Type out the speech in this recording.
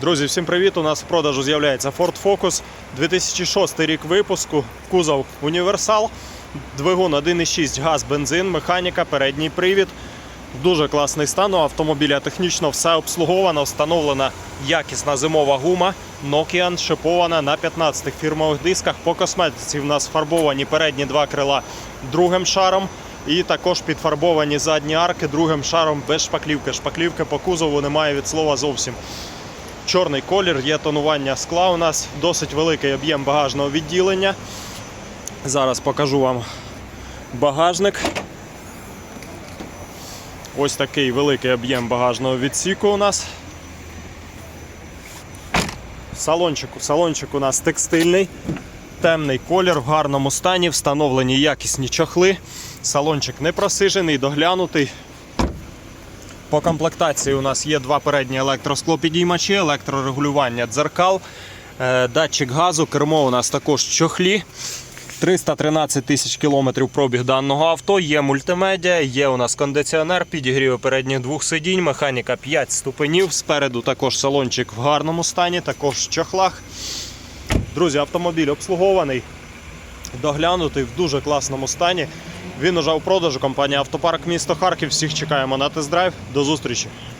Друзі, всім привіт! У нас в продажу з'являється Ford Focus 2006 рік випуску, кузов універсал, двигун 1,6 газ, бензин, механіка, передній привід. Дуже класний стан у автомобіля. Технічно все обслуговано, встановлена якісна зимова гума. Nokian шипована на 15 фірмових дисках. По косметиці в нас фарбовані передні два крила другим шаром. І також підфарбовані задні арки другим шаром без шпаклівки. Шпаклівки по кузову немає від слова зовсім. Чорний колір, є тонування скла у нас, досить великий об'єм багажного відділення. Зараз покажу вам багажник. Ось такий великий об'єм багажного відсіку у нас. Салончик, салончик у нас текстильний, темний колір в гарному стані, встановлені якісні чохли. Салончик не просижений, доглянутий. По комплектації у нас є два передні електросклопідіймачі, електрорегулювання дзеркал, е, датчик газу, кермо у нас також чохлі. 313 тисяч кілометрів пробіг даного авто. Є мультимедіа, є у нас кондиціонер, підігріви передніх двох сидінь, механіка 5 ступенів. Спереду також салончик в гарному стані, також в чохлах. Друзі, автомобіль обслугований, доглянутий в дуже класному стані. Він уже у продажу компанія Автопарк місто Харків. Всіх чекаємо на тест-драйв. До зустрічі!